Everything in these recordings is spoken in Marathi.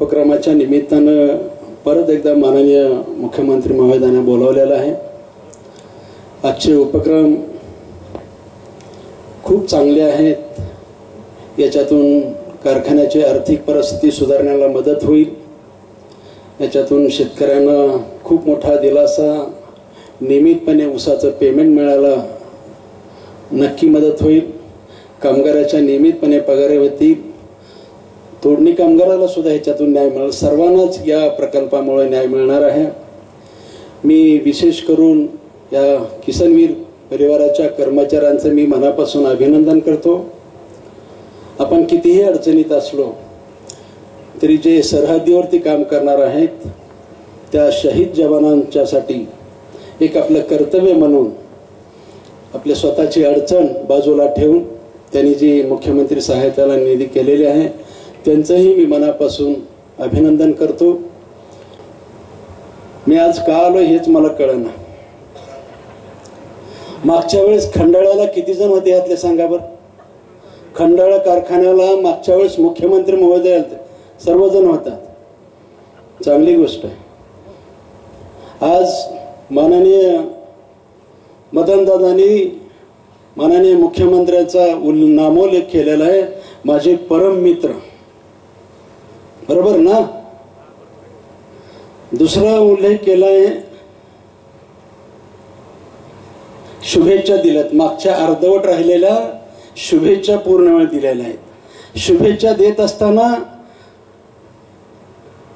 उपक्रमाच्या निमित्तानं परत एकदा माननीय मुख्यमंत्री महोदयांना बोलावलेलं आहे. आजचे उपक्रम खूप चांगले आहेत. याच्यातून कारखान्याची आर्थिक परिस्थिती सुधारण्याला मदत होईल. याच्यातून शेतकऱ्यांना खूप मोठा दिलासा नियमितपणे ऊसाचं पेमेंट मिळायला नक्की मदत होईल. कामगाराच्या नियमितपणे पगारे होतील. तोडणी कामगाराला सुद्धा ह्याच्यातून न्याय मिळेल सर्वांनाच या प्रकल्पामुळे न्याय मिळणार आहे. मी विशेष करून या किसनवीर परिवाराच्या कर्मचाऱ्यांचं मी मनापासून अभिनंदन करतो. आपण कितीही अडचणीत असलो तरी जे सरहद्दीवरती काम करणार आहेत त्या शहीद जवानांच्यासाठी एक आपलं कर्तव्य म्हणून आपल्या स्वतःची अडचण बाजूला ठेवून त्यांनी जी मुख्यमंत्री सहायताला निधी केलेली आहे त्यांचंही मी मनापासून अभिनंदन करतो. मी आज का आलो हेच मला कळना. मागच्या वेळेस खंडाळ्याला किती जण होते यातले सांगा बरं? खंडाळा कारखान्याला मागच्या वेळेस मुख्यमंत्री महोदय आलते. सर्वजण होतात. चांगली गोष्ट आहे. आज माननीय मदनदादांनी माननीय मुख्यमंत्र्याचा उल नामोल्लेख केलेला आहे. माझे परम मित्र. बरोबर ना? दुसरा उल्लेख केलाय शुभेच्छा दिल्यात. मागच्या अर्धवट राहिलेल्या शुभेच्छा पूर्ण वेळ दिलेल्या आहेत. शुभेच्छा देत असताना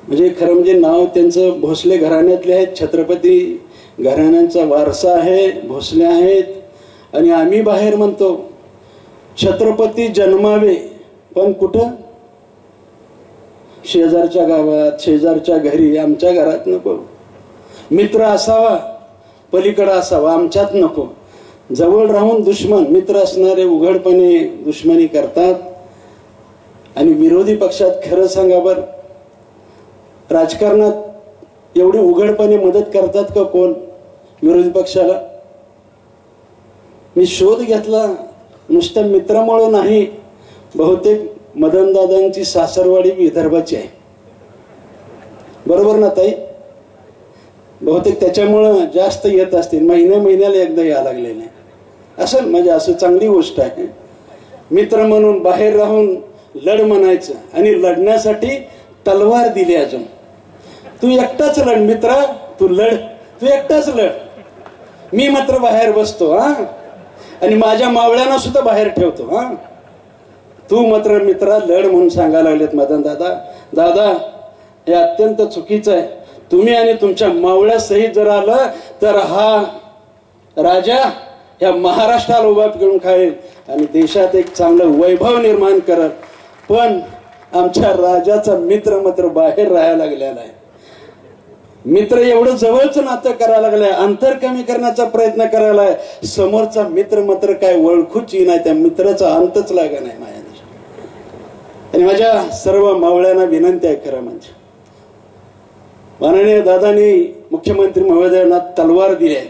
म्हणजे खरं म्हणजे नाव त्यांचं भोसले घराण्यातले आहेत. छत्रपती घराण्यांचा वारसा आहे भोसले आहेत. आणि आम्ही बाहेर म्हणतो छत्रपती जन्मावे. पण कुठं? शेजारच्या गावात शेजारच्या घरी आमच्या घरात नको. मित्र असावा पलीकडं असावा आमच्यात नको. जवळ राहून दुश्मन मित्र असणारे उघडपणे दुश्मनी करतात. आणि विरोधी पक्षात खरं सांगा बर. राजकारणात एवढी उघडपणे मदत करतात का कोण विरोधी पक्षाला? मी शोध घेतला नुसत्या मित्रामुळं नाही बहुतेक मदनदादांची सासरवाडी विदर्भाची आहे. बरोबर ना ताई? बहुतेक त्याच्यामुळं जास्त येत असतील. महिन्या महिन्याला एकदा यायला लागलेले. असं म्हणजे असं चांगली गोष्ट आहे. मित्र म्हणून बाहेर राहून लढ म्हणायचं आणि लढण्यासाठी तलवार दिली अजून. तू एकटाच लढ मित्र तू लढ. तू एकटाच लढ. मी मात्र बाहेर बसतो हा. आणि माझ्या मावळ्यांना सुद्धा बाहेर ठेवतो हा. तू मात्र मित्रा लढ म्हणून सांगायला लागलेत मदन दादा. दादा हे अत्यंत चुकीचं आहे. तुम्ही आणि तुमच्या मावळ्या सहित जर आलं तर हा राजा या महाराष्ट्राला उभा करून खाईल आणि देशात एक चांगलं वैभव निर्माण करत पण आमच्या राजाचा मित्र मात्र बाहेर राहायला लागलेला आहे. मित्र एवढं जवळच नातं करायला लागलाय अंतर कमी करण्याचा प्रयत्न करायला आहे समोरचा मित्र मात्र काय ओळखूच नाही त्या मित्राचा अंतच लागा नाही माझ्या आणि माझ्या सर्व मावळ्यांना विनंती आहे खरं म्हणजे. माननीय दादानी मुख्यमंत्री महोदयांना तलवार दिली आहे.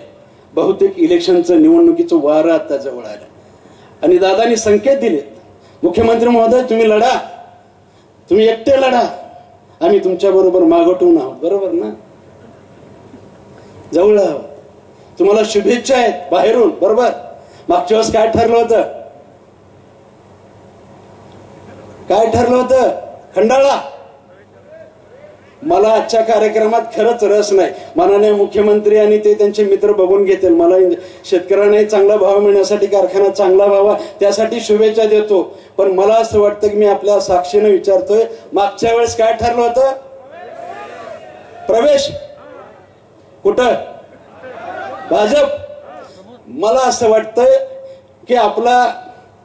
बहुतेक इलेक्शनचं निवडणुकीचं वारं आता जवळ आलं. आणि दादानी संकेत दिलेत मुख्यमंत्री महोदय तुम्ही लढा. तुम्ही एकटे लढा. आम्ही तुमच्या बरोबर मागवटून आहोत बरोबर ना? जवळ आहोत. तुम्हाला शुभेच्छा आहेत बाहेरून बरोबर? मागच्या वेळेस काय ठरलं होतं? काय ठरलं होतं? खंडाळा. मला आजच्या कार्यक्रमात खरंच रस नाही. माननीय मुख्यमंत्री आणि ते त्यांचे मित्र बघून घेतील. मला शेतकऱ्यांनाही चांगला भाव मिळण्यासाठी कारखाना चांगला व्हावा त्यासाठी शुभेच्छा देतो. पण मला असं वाटतं की मी आपल्या साक्षीनं विचारतोय मागच्या वेळेस काय ठरलं होतं? प्रवेश. कुठं? भाजप. मला असं वाटतंय की आपला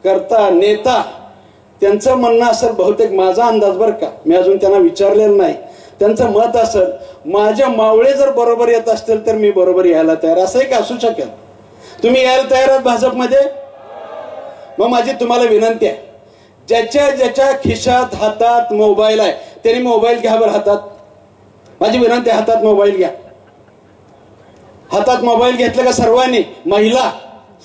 करता नेता त्यांचं म्हणणं असेल बहुतेक माझा अंदाज बरं का. मी अजून त्यांना विचारलेलं नाही. त्यांचं मत असेल माझ्या मावळे जर बरोबर येत असतील तर मी बरोबर यायला तयार. असं एक असू शकेल. तुम्ही यायला तयार आहात भाजपमध्ये? मग माझी तुम्हाला विनंती आहे. ज्याच्या ज्याच्या खिशात हातात मोबाईल आहे त्यांनी मोबाईल घ्या बरं हातात. माझी विनंती आहे हातात मोबाईल घ्या. हातात मोबाईल घेतला का सर्वांनी? महिला.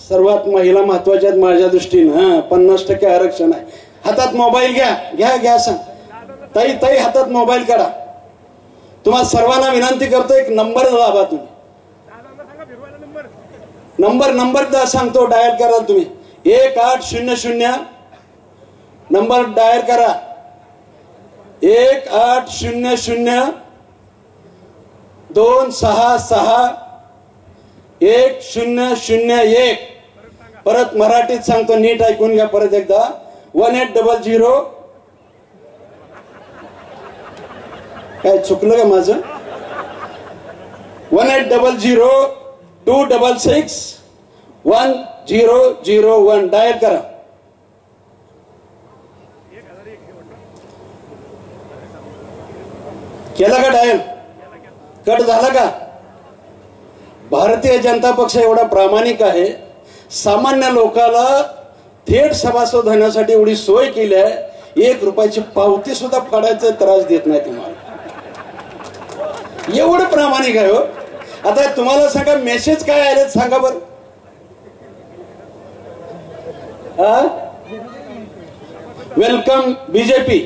सर्वात महिला महत्त्वाच्या आहेत माझ्या दृष्टीनं. हा पन्नास टक्के आरक्षण आहे. हातात मोबाईल घ्या घ्या घ्या सांग ताई ताई हातात मोबाईल काढा. तुम्हाला सर्वांना विनंती करतो एक नंबर दाबा तुम्ही. नंबर नंबर सांगतो डायल कराल तुम्ही. एक आठ शून्य शून्य. नंबर डायल करा. एक आठ शून्य शून्य. दोन सहा सहा. एक शून्य शून्य एक. परत मराठीत सांगतो नीट ऐकून घ्या परत एकदा. वन एट डबल झिरो काय चुकलं का माझं? One eight double zero two double six one zero zero one dial करा. केला का डायल कट झाला का? भारतीय जनता पक्ष एवढा प्रामाणिक आहे. सामान्य लोकाला थेट सभासद होण्यासाठी एवढी सोय केली आहे एक रुपयाची पावती सुद्धा फाडायचा त्रास देत नाही तुम्हाला. एवढं प्रामाणिक आहे हो. आता तुम्हाला सांगा मेसेज काय आले सांगा बर. वेलकम बीजेपी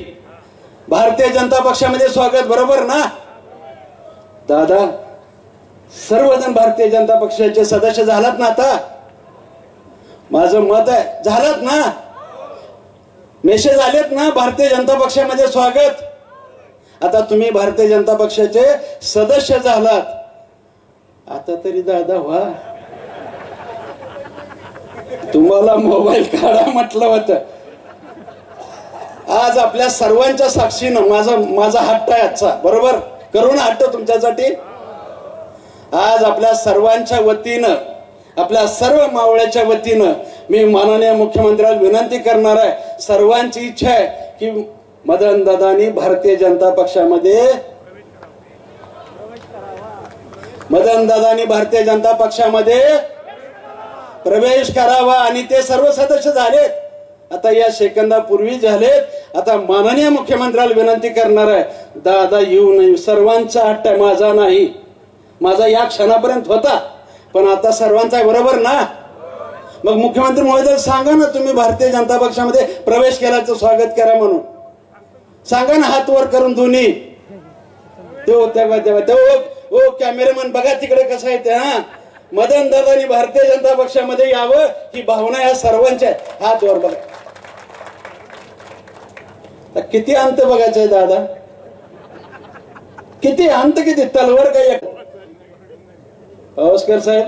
भारतीय जनता पक्षामध्ये स्वागत बरोबर ना? दादा सर्वजण भारतीय जनता पक्षाचे सदस्य झालात ना आता? माझं मत आहे. झालात ना? मेसेज आलेत ना भारतीय जनता पक्षामध्ये? स्वागत. आता तुम्ही भारतीय जनता पक्षाचे सदस्य झालात. आता तरी दादा व्हा. तुम्हाला मोबाईल काढा म्हटलं होतं. आज आपल्या सर्वांच्या साक्षीनं माझा माझा हट्ट आहे आजचा. बरोबर? करू ना हट्ट तुमच्यासाठी? आज आपल्या सर्वांच्या वतीनं आपल्या सर्व मावळ्याच्या वतीनं मी माननीय मुख्यमंत्र्याला विनंती करणार आहे. सर्वांची इच्छा आहे की मदन दादानी भारतीय जनता पक्षामध्ये मदन दादानी भारतीय जनता पक्षामध्ये प्रवेश करावा आणि ते सर्व सदस्य झालेत. आता या सेकंदापूर्वी झालेत. आता माननीय मुख्यमंत्र्याला विनंती करणार आहे दादा येऊ नये. सर्वांचा हट्ट आहे माझा नाही. माझा या क्षणापर्यंत होता. पण आता सर्वांचा आहे बरोबर ना? मग मुख्यमंत्री महोदय सांगा ना तुम्ही भारतीय जनता पक्षामध्ये प्रवेश केल्याचं स्वागत करा म्हणून. सांगा ना हात वर करून दोन्ही. तो तेव्हा तेव्हा ते हो, ओ कॅमेरामन हो, हो, बघा तिकडे कसं आहे ते हा. मदन दादानी भारतीय जनता पक्षामध्ये यावं ही भावना या सर्वांच्या आहे हात वर बघा. किती अंत बघायचंय दादा? किती अंत किती तलवार काय? पावसकर साहेब.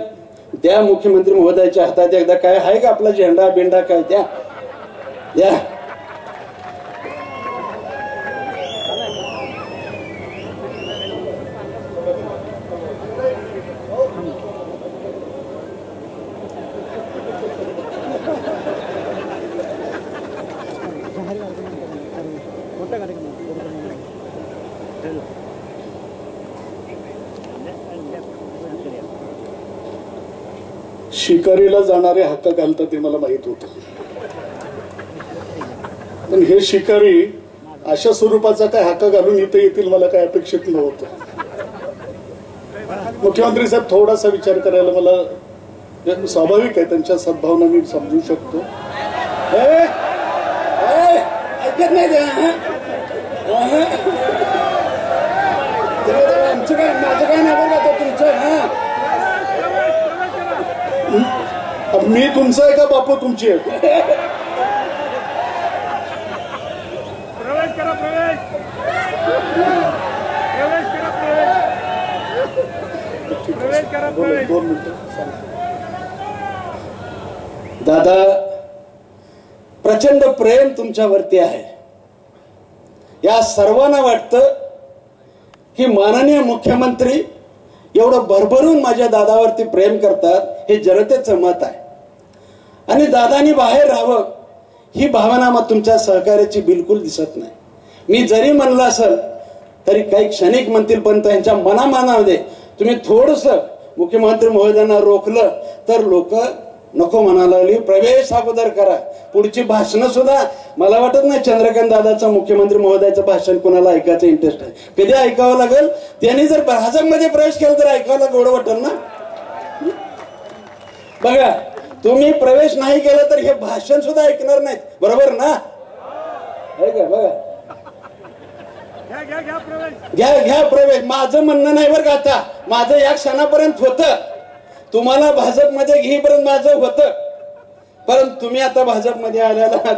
द्या मुख्यमंत्री महोदयाच्या हातात एकदा काय आहे का आपला झेंडा बिंडा काय द्या. द्या. शिकारीला जाणारे हक्क घालतात ते मला माहीत होत. पण हे शिकारी अशा स्वरूपाचा काय हक्क घालून इथे येतील मला काय अपेक्षित नव्हतं. मुख्यमंत्री साहेब थोडासा विचार करायला मला स्वाभाविक आहे त्यांच्या सद्भावना मी समजू शकतो. आमचं काय माझं काय नाही बरं का ते तुमचं हा अब मी तुमचा आहे का बापू तुमची? आहे प्रवेश करा प्रवेश. प्रवेश करा प्रवेश. प्रवेश करा दोन प्रवेश. दोन मिनिटं. दादा प्रचंड प्रेम तुमच्यावरती आहे. या सर्वांना वाटतं की माननीय मुख्यमंत्री एवढं भरभरून माझ्या दादावरती प्रेम करतात हे जनतेचं मत आहे. आणि दादानी बाहेर राहावं ही भावना मग तुमच्या सहकार्याची बिलकुल दिसत नाही. मी जरी म्हणलं असेल तरी काही क्षणिक म्हणतील पण त्यांच्या मनामानामध्ये तुम्ही थोडस मुख्यमंत्री महोदयांना रोखलं तर लोक नको म्हणायला लागली. प्रवेश अगोदर करा. पुढची भाषणं सुद्धा मला वाटत नाही चंद्रकांत दादाचं मुख्यमंत्री महोदयाचं भाषण कोणाला ऐकायचं इंटरेस्ट आहे. कधी ऐकावं लागेल? त्यांनी जर भाजपमध्ये प्रवेश केला तर ऐकायला गोड वाटेल ना? बघा तुम्ही प्रवेश नाही केला तर हे भाषण सुद्धा ऐकणार नाहीत. बरोबर ना? बघा. घ्या घ्या प्रवेश. माझं म्हणणं नाही बरं का आता. माझं या क्षणापर्यंत होतं. तुम्हाला भाजपमध्ये घेईपर्यंत माझं होतं. परंतु तुम्ही आता भाजपमध्ये आलेला आहात.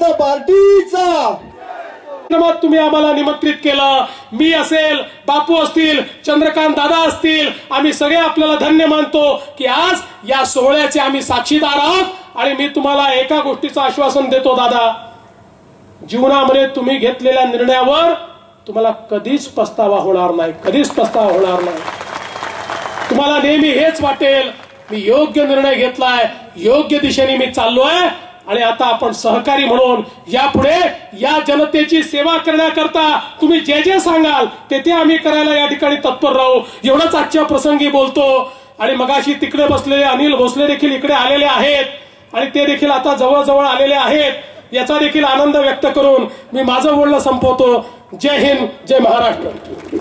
जनता पार्टीचा. कार्यक्रमात तुम्ही आम्हाला निमंत्रित केलं. मी असेल बापू असतील चंद्रकांत दादा असतील आम्ही सगळे आपल्याला धन्य मानतो की आज या सोहळ्याचे आम्ही साक्षीदार आहोत आणि मी तुम्हाला एका गोष्टीचं आश्वासन देतो दादा. जीवनामध्ये तुम्ही घेतलेल्या निर्णयावर तुम्हाला कधीच पस्तावा होणार नाही कधीच पस्तावा होणार नाही. तुम्हाला नेहमी हेच वाटेल मी योग्य निर्णय घेतलाय योग्य दिशेने मी चाललोय. आणि आता आपण सहकारी म्हणून यापुढे या जनतेची सेवा करण्याकरता तुम्ही जे जे सांगाल ते ते आम्ही करायला या ठिकाणी तत्पर राहू. एवढंच आजच्या प्रसंगी बोलतो. आणि मगाशी तिकडे बसलेले अनिल भोसले देखील इकडे आलेले आहेत. आणि ते देखील आता जवळजवळ आलेले आहेत. याचा देखील आनंद व्यक्त करून मी माझं बोलणं संपवतो. जय हिंद जय महाराष्ट्र.